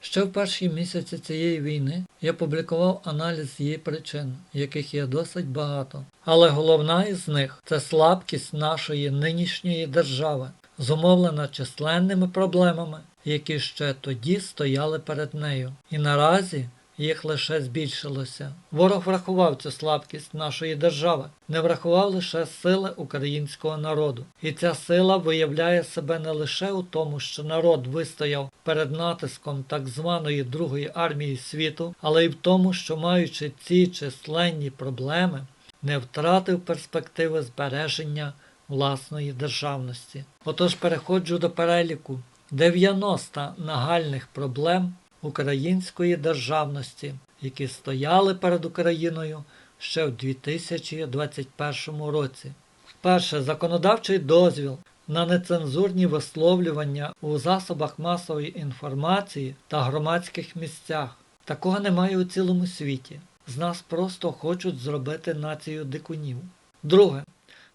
Ще в перші місяці цієї війни я публікував аналіз її причин, яких є досить багато. Але головна із них це слабкість нашої нинішньої держави, зумовлена численними проблемами, які ще тоді стояли перед нею. І наразі їх лише збільшилося. Ворог врахував цю слабкість нашої держави, не врахував лише сили українського народу. І ця сила виявляє себе не лише у тому, що народ вистояв перед натиском так званої Другої армії світу, але й в тому, що маючи ці численні проблеми, не втратив перспективи збереження власної державності. Отож переходжу до переліку 90 нагальних проблем української державності, які стояли перед Україною ще в 2021 році. Перше законодавчий дозвіл на нецензурні висловлювання у засобах масової інформації та громадських місцях. Такого немає у цілому світі. З нас просто хочуть зробити націю дикунів. Друге.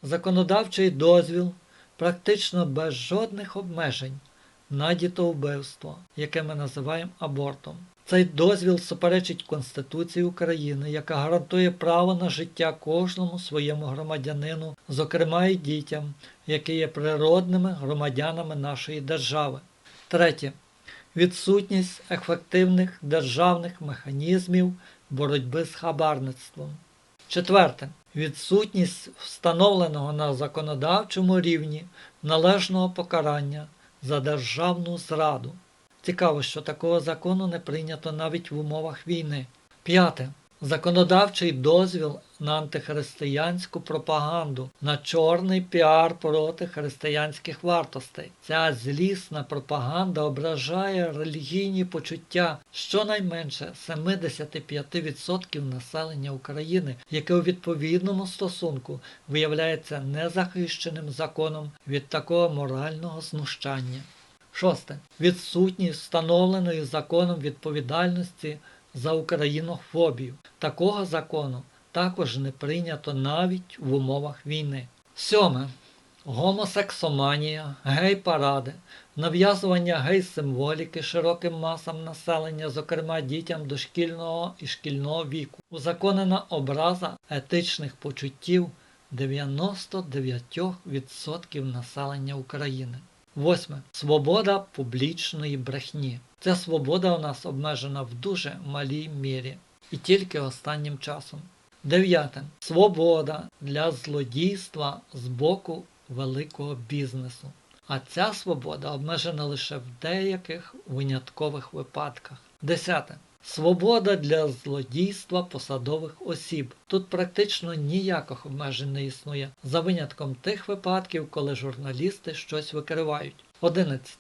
Законодавчий дозвіл практично без жодних обмежень на дітовбивство, яке ми називаємо абортом. Цей дозвіл суперечить Конституції України, яка гарантує право на життя кожному своєму громадянину, зокрема і дітям, які є природними громадянами нашої держави. Третє. Відсутність ефективних державних механізмів боротьби з хабарництвом. Четверте. Відсутність встановленого на законодавчому рівні належного покарання за державну зраду. Цікаво, що такого закону не прийнято навіть в умовах війни. П'яте. Законодавчий дозвіл на антихристиянську пропаганду, на чорний піар проти християнських вартостей. Ця злісна пропаганда ображає релігійні почуття щонайменше 75% населення України, яке у відповідному стосунку виявляється незахищеним законом від такого морального знущання. Шосте. Відсутність встановленої законом відповідальності за українофобію. Такого закону також не прийнято навіть в умовах війни. Сьоме. Гомосексоманія, гей-паради, нав'язування гей-символіки широким масам населення, зокрема дітям дошкільного і шкільного віку, узаконена образа етичних почуттів 99% населення України. Восьме. Свобода публічної брехні. Ця свобода у нас обмежена в дуже малій мірі і тільки останнім часом. Дев'яте. Свобода для злодійства з боку великого бізнесу. А ця свобода обмежена лише в деяких виняткових випадках. Десяте. Свобода для злодійства посадових осіб. Тут практично ніяких обмежень не існує, за винятком тих випадків, коли журналісти щось викривають. 11.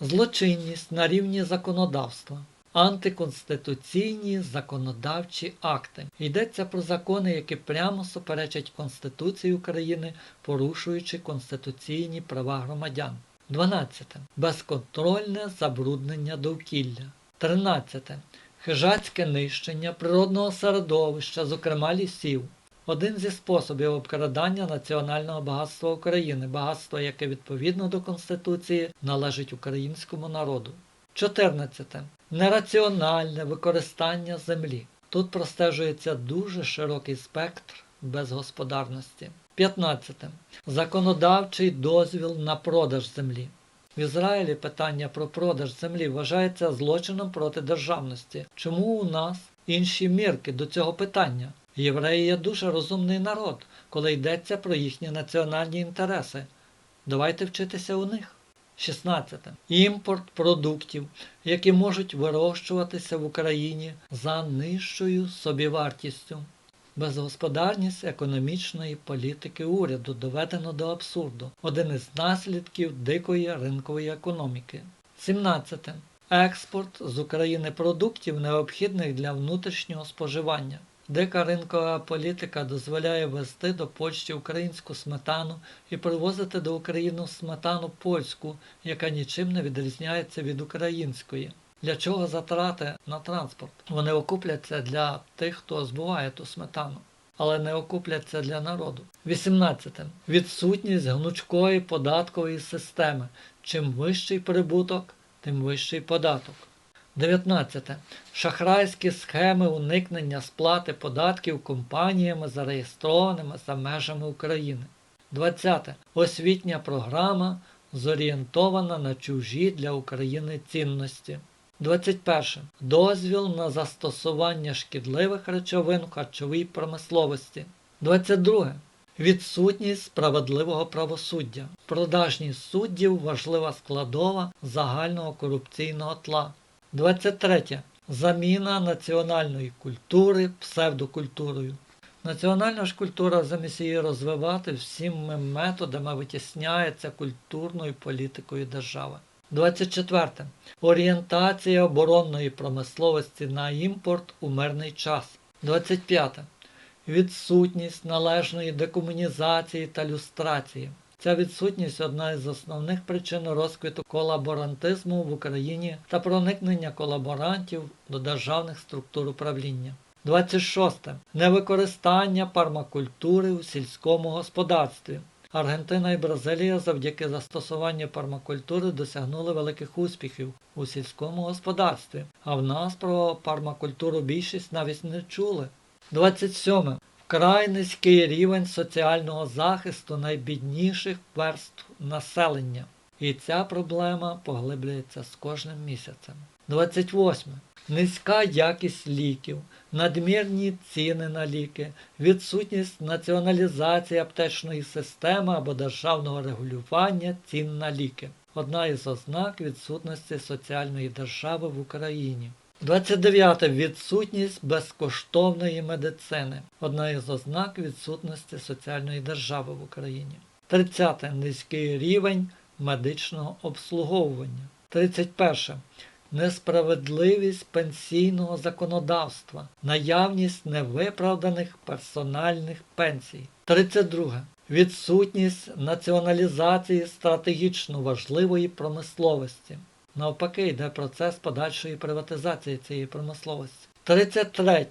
Злочинність на рівні законодавства. Антиконституційні законодавчі акти. Йдеться про закони, які прямо суперечать Конституції України, порушуючи конституційні права громадян. 12. Безконтрольне забруднення довкілля. 13. Хижацьке нищення природного середовища, зокрема лісів. Один зі способів обкрадання національного багатства України, багатство, яке відповідно до Конституції належить українському народу. 14. Нераціональне використання землі. Тут простежується дуже широкий спектр безгосподарності. 15. Законодавчий дозвіл на продаж землі. В Ізраїлі питання про продаж землі вважається злочином проти державності. Чому у нас інші мірки до цього питання? Євреї є дуже розумний народ, коли йдеться про їхні національні інтереси. Давайте вчитися у них. 16. Імпорт продуктів, які можуть вирощуватися в Україні за нижчою собівартістю. Безгосподарність економічної політики уряду доведено до абсурду. Один із наслідків дикої ринкової економіки. 17. Експорт з України продуктів, необхідних для внутрішнього споживання. Дика ринкова політика дозволяє ввести до Польщі українську сметану і привозити до України сметану польську, яка нічим не відрізняється від української. Для чого затрати на транспорт? Вони окупляться для тих, хто збуває ту сметану, але не окупляться для народу. 18. Відсутність гнучкої податкової системи. Чим вищий прибуток, тим вищий податок. 19. Шахрайські схеми уникнення сплати податків компаніями, зареєстрованими за межами України. 20. Освітня програма зорієнтована на чужі для України цінності. 21. Дозвіл на застосування шкідливих речовин в харчовій промисловості. 22. Відсутність справедливого правосуддя. Продажність суддів важлива складова загального корупційного тла. 23. Заміна національної культури псевдокультурою. Національна ж культура замість її розвивати всіми методами витісняється культурною політикою держави. 24. Орієнтація оборонної промисловості на імпорт у мирний час. 25. Відсутність належної декомунізації та люстрації. Ця відсутність одна із основних причин розквіту колаборантизму в Україні та проникнення колаборантів до державних структур управління. 26. Невикористання пармакультури у сільському господарстві. Аргентина і Бразилія завдяки застосуванню пармакультури досягнули великих успіхів у сільському господарстві, а в нас про пармакультуру більшість навіть не чули. 27. Вкрай низький рівень соціального захисту найбідніших верств населення. І ця проблема поглиблюється з кожним місяцем. 28. Низька якість ліків, надмірні ціни на ліки, відсутність націоналізації аптечної системи або державного регулювання цін на ліки. Одна із ознак відсутності соціальної держави в Україні. 29. Відсутність безкоштовної медицини. Одна із ознак відсутності соціальної держави в Україні. 30. Низький рівень медичного обслуговування. 31. Несправедливість пенсійного законодавства, наявність невиправданих персональних пенсій. 32. Відсутність націоналізації стратегічно важливої промисловості. Навпаки, йде процес подальшої приватизації цієї промисловості. 33.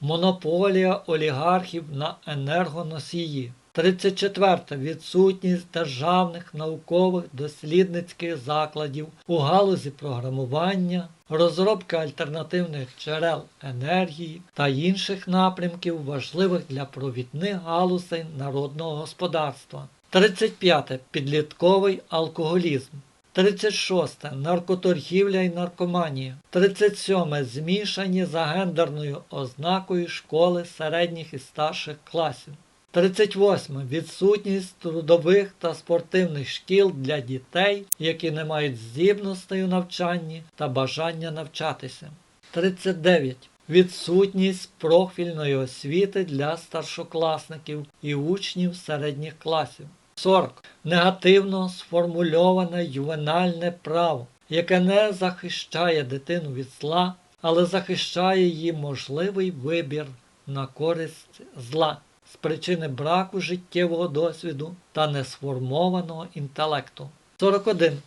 Монополія олігархів на енергоносії. 34. Відсутність державних наукових дослідницьких закладів у галузі програмування, розробки альтернативних джерел енергії та інших напрямків, важливих для провідних галузей народного господарства. 35. Підлітковий алкоголізм. 36. Наркоторгівля і наркоманія. 37. Змішані за гендерною ознакою школи середніх і старших класів. 38. Відсутність трудових та спортивних шкіл для дітей, які не мають здібностей у навчанні та бажання навчатися. 39. Відсутність профільної освіти для старшокласників і учнів середніх класів. 40. Негативно сформульоване ювенальне право, яке не захищає дитину від зла, але захищає її можливий вибір на користь зла з причини браку життєвого досвіду та несформованого інтелекту. 41.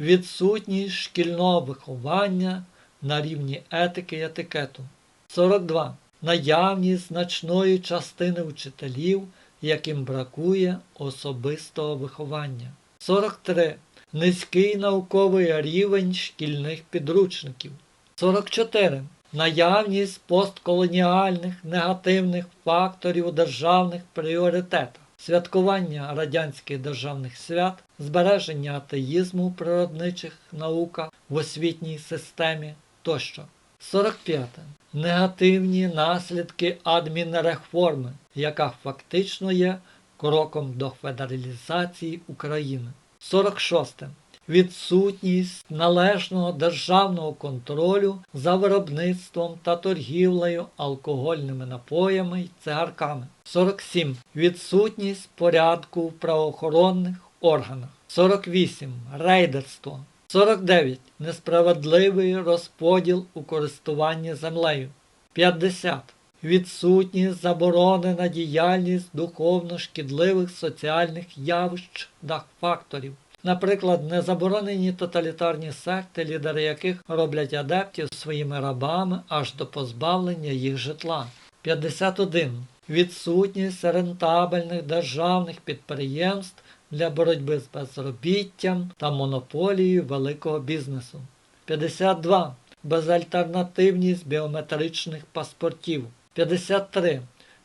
Відсутність шкільного виховання на рівні етики і етикету. 42. Наявність значної частини вчителів, яким бракує особистого виховання. 43. Низький науковий рівень шкільних підручників. 44. Наявність постколоніальних негативних факторів у державних пріоритетах, святкування радянських державних свят, збереження атеїзму у природничих науках в освітній системі тощо. 45. Негативні наслідки адмінреформи, яка фактично є кроком до федералізації України. 46 відсутність належного державного контролю за виробництвом та торгівлею алкогольними напоями й цигарками. 47. Відсутність порядку в правоохоронних органах. 48. Рейдерство. 49. Несправедливий розподіл у користуванні землею. 50. Відсутність заборони на діяльність духовно шкідливих соціальних явищ та факторів. Наприклад, незаборонені тоталітарні секти, лідери яких роблять адептів своїми рабами аж до позбавлення їх житла. 51. Відсутність рентабельних державних підприємств для боротьби з безробіттям та монополією великого бізнесу. 52. безальтернативність біометричних паспортів. 53.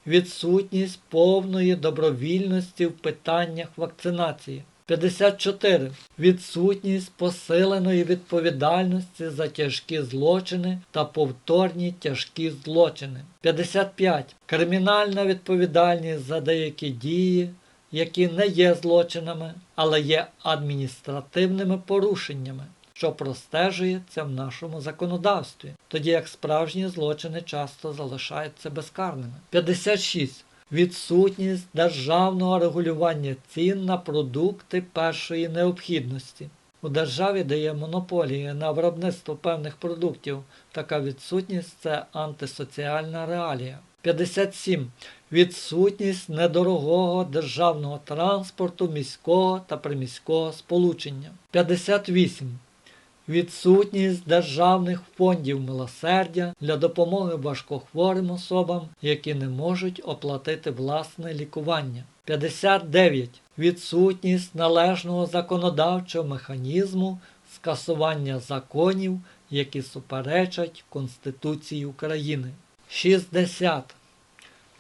Відсутність повної добровільності в питаннях вакцинації. 54. Відсутність посиленої відповідальності за тяжкі злочини та повторні тяжкі злочини. 55. Кримінальна відповідальність за деякі дії, які не є злочинами, але є адміністративними порушеннями, що простежується в нашому законодавстві, тоді як справжні злочини часто залишаються безкарними. 56. Відсутність державного регулювання цін на продукти першої необхідності. У державі, де є монополії на виробництво певних продуктів, така відсутність це антисоціальна реалія. 57. Відсутність недорогого державного транспорту, міського та приміського сполучення. 58. Відсутність державних фондів милосердя для допомоги важкохворим особам, які не можуть оплатити власне лікування. 59. Відсутність належного законодавчого механізму скасування законів, які суперечать Конституції України. 60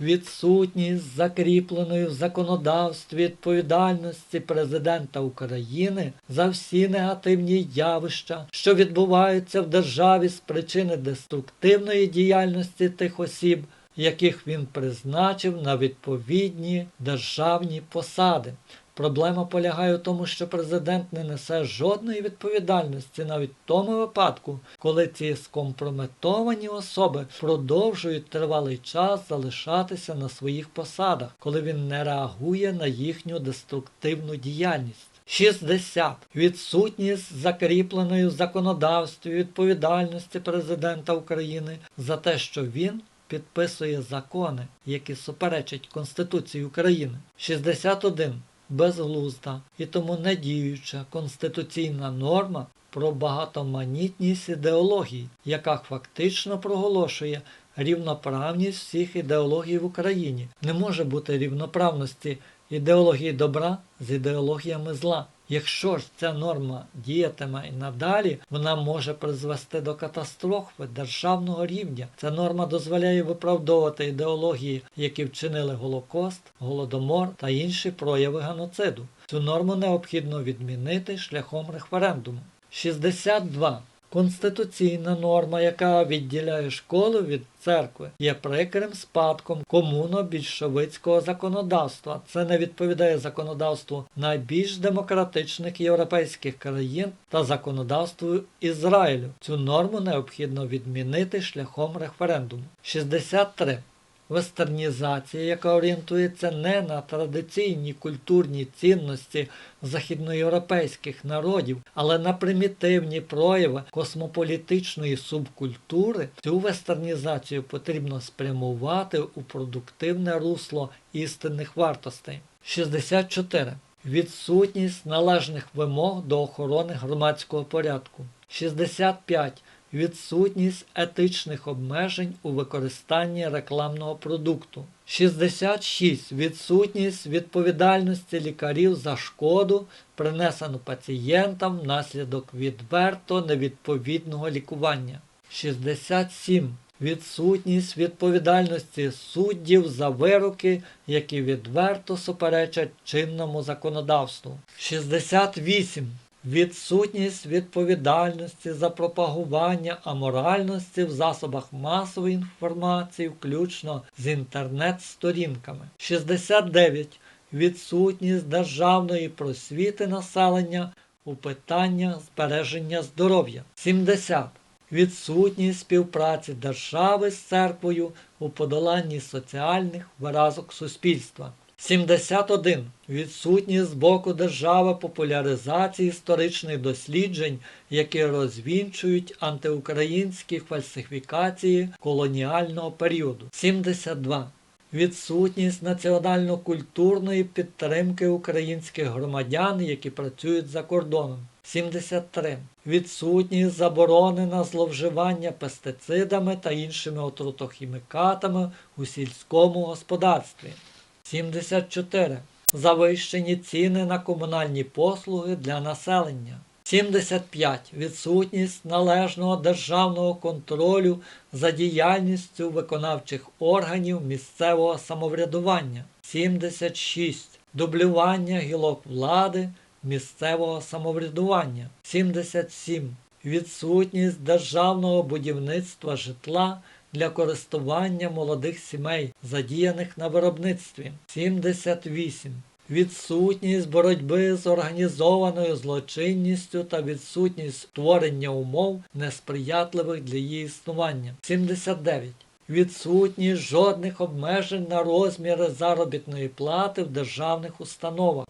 відсутність закріпленої в законодавстві відповідальності Президента України за всі негативні явища, що відбуваються в державі з причини деструктивної діяльності тих осіб, яких він призначив на відповідні державні посади. Проблема полягає в тому, що президент не несе жодної відповідальності навіть в тому випадку, коли ці скомпрометовані особи продовжують тривалий час залишатися на своїх посадах, коли він не реагує на їхню деструктивну діяльність. 60. Відсутність закріпленої в законодавстві відповідальності президента України за те, що він підписує закони, які суперечать Конституції України. 61 безглузда і тому недіюча конституційна норма про багатоманітність ідеологій, яка фактично проголошує рівноправність всіх ідеологій в Україні. Не може бути рівноправності ідеології добра з ідеологіями зла. Якщо ж ця норма діятиме і надалі, вона може призвести до катастрофи державного рівня. Ця норма дозволяє виправдовувати ідеології, які вчинили Голокост, Голодомор та інші прояви геноциду. Цю норму необхідно відмінити шляхом референдуму. 62. Конституційна норма, яка відділяє школу від церкви, є прикрим спадком комуно-більшовицького законодавства. Це не відповідає законодавству найбільш демократичних європейських країн та законодавству Ізраїлю. Цю норму необхідно відмінити шляхом референдуму. 63. Вестернізація, яка орієнтується не на традиційні культурні цінності західноєвропейських народів, але на примітивні прояви космополітичної субкультури, цю вестернізацію потрібно спрямувати у продуктивне русло істинних вартостей. 64. Відсутність належних вимог до охорони громадського порядку. 65 відсутність етичних обмежень у використанні рекламного продукту. 66. Відсутність відповідальності лікарів за шкоду, принесену пацієнтам внаслідок відверто невідповідного лікування. 67. Відсутність відповідальності суддів за вироки, які відверто суперечать чинному законодавству. 68. Відсутність відповідальності за пропагування аморальності в засобах масової інформації, включно з інтернет-сторінками. 69. Відсутність державної просвіти населення у питаннях збереження здоров'я. 70. Відсутність співпраці держави з церквою у подоланні соціальних виразок суспільства. 71. Відсутність з боку держави популяризації історичних досліджень, які розвінчують антиукраїнські фальсифікації колоніального періоду. 72. Відсутність національно-культурної підтримки українських громадян, які працюють за кордоном. 73. Відсутність заборони на зловживання пестицидами та іншими отрутохімікатами у сільському господарстві. 74. Завищені ціни на комунальні послуги для населення. 75. Відсутність належного державного контролю за діяльністю виконавчих органів місцевого самоврядування. 76. Дублювання гілок влади місцевого самоврядування. 77. Відсутність державного будівництва житла для користування молодих сімей, задіяних на виробництві. 78. Відсутність боротьби з організованою злочинністю та відсутність створення умов несприятливих для її існування. 79. Відсутність жодних обмежень на розміри заробітної плати в державних установах.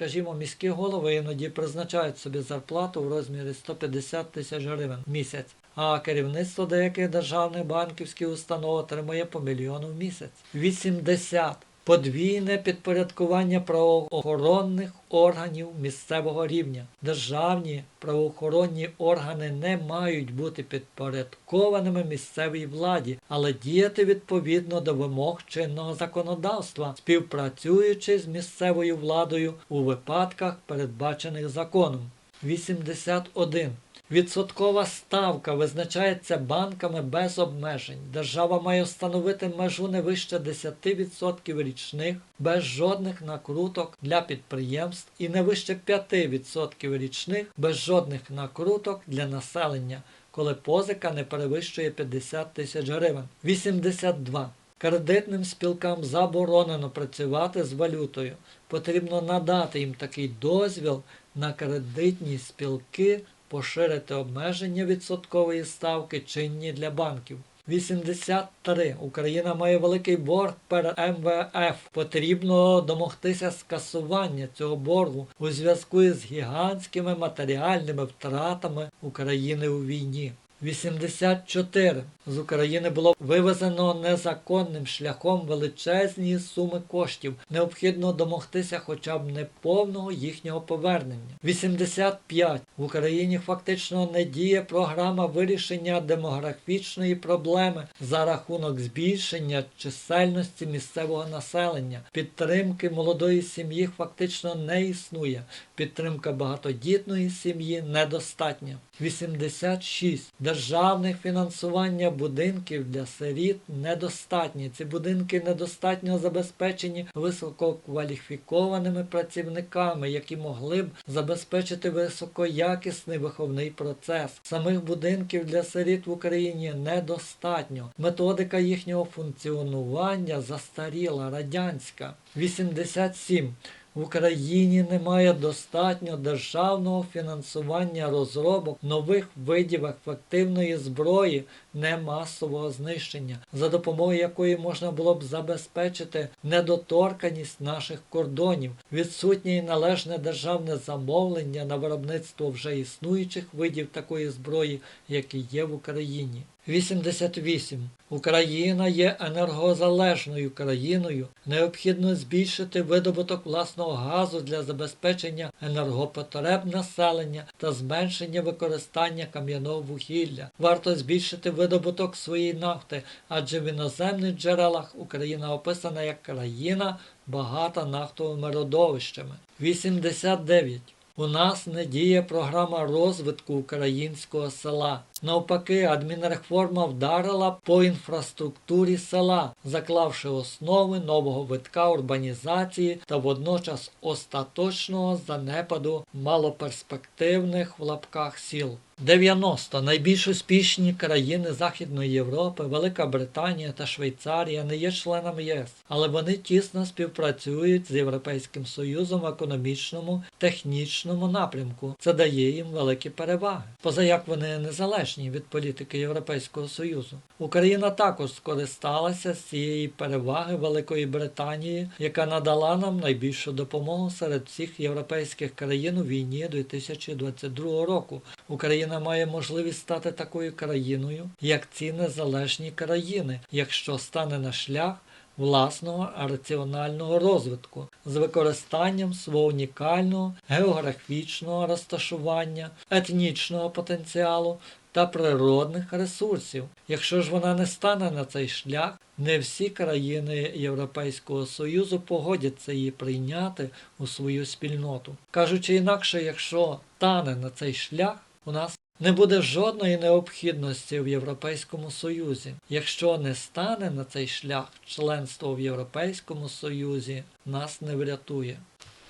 Скажімо, міські голови іноді призначають собі зарплату в розмірі 150 тисяч гривень в місяць, а керівництво деяких державних банківських установ отримує по мільйону в місяць. 80. Подвійне підпорядкування правоохоронних органів місцевого рівня. Державні правоохоронні органи не мають бути підпорядкованими місцевій владі, але діяти відповідно до вимог чинного законодавства, співпрацюючи з місцевою владою у випадках, передбачених законом. 81. Відсоткова ставка визначається банками без обмежень. Держава має встановити межу не вище 10% річних, без жодних накруток для підприємств і не вище 5% річних, без жодних накруток для населення, коли позика не перевищує 50 тисяч гривень. 82. Кредитним спілкам заборонено працювати з валютою. Потрібно надати їм такий дозвіл на кредитні спілки поширити обмеження відсоткової ставки чинні для банків. 83. Україна має великий борг перед МВФ. Потрібно домогтися скасування цього боргу у зв'язку із гігантськими матеріальними втратами України у війні. 84. З України було вивезено незаконним шляхом величезні суми коштів. Необхідно домогтися хоча б неповного їхнього повернення. 85. В Україні фактично не діє програма вирішення демографічної проблеми за рахунок збільшення чисельності місцевого населення. Підтримки молодої сім'ї фактично не існує. Підтримка багатодітної сім'ї недостатня. 86. Державне фінансування будинків для сиріт недостатні. Ці будинки недостатньо забезпечені висококваліфікованими працівниками, які могли б забезпечити високоякісний виховний процес. Самих будинків для сиріт в Україні недостатньо. Методика їхнього функціонування застаріла радянська. 87. В Україні немає достатньо державного фінансування розробок нових видів ефективної зброї немасового знищення, за допомогою якої можна було б забезпечити недоторканість наших кордонів, відсутнє і належне державне замовлення на виробництво вже існуючих видів такої зброї, які є в Україні. 88. Україна є енергозалежною країною. Необхідно збільшити видобуток власного газу для забезпечення енергопотреб населення та зменшення використання кам'яного вугілля. Варто збільшити видобуток своєї нафти, адже в іноземних джерелах Україна описана як країна багата нафтовими родовищами. 89. У нас не діє програма розвитку українського села. Навпаки, адмінреформа вдарила по інфраструктурі села, заклавши основи нового витка урбанізації та водночас остаточного занепаду малоперспективних в лапках сіл. 90. Найбільш успішні країни Західної Європи, Велика Британія та Швейцарія не є членами ЄС, але вони тісно співпрацюють з Європейським Союзом в економічному, технічному напрямку. Це дає їм великі переваги. Позаяк вони незалежні від політики Європейського Союзу. Україна також скористалася з цієї переваги Великої Британії, яка надала нам найбільшу допомогу серед всіх європейських країн у війні 2022 року. Україна має можливість стати такою країною, як ці незалежні країни, якщо стане на шлях власного раціонального розвитку з використанням свого унікального географічного розташування, етнічного потенціалу та природних ресурсів. Якщо ж вона не стане на цей шлях, не всі країни Європейського Союзу погодяться її прийняти у свою спільноту. Кажучи інакше, якщо стане на цей шлях, у нас не буде жодної необхідності в Європейському Союзі. Якщо не стане на цей шлях, членство в Європейському Союзі нас не врятує.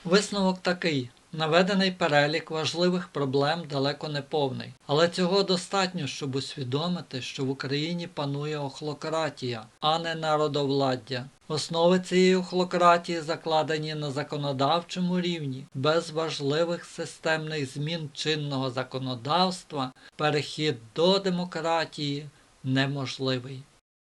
Висновок такий. Наведений перелік важливих проблем далеко не повний, але цього достатньо, щоб усвідомити, що в Україні панує охлократія, а не народовладдя. Основи цієї охлократії закладені на законодавчому рівні, без важливих системних змін чинного законодавства перехід до демократії неможливий.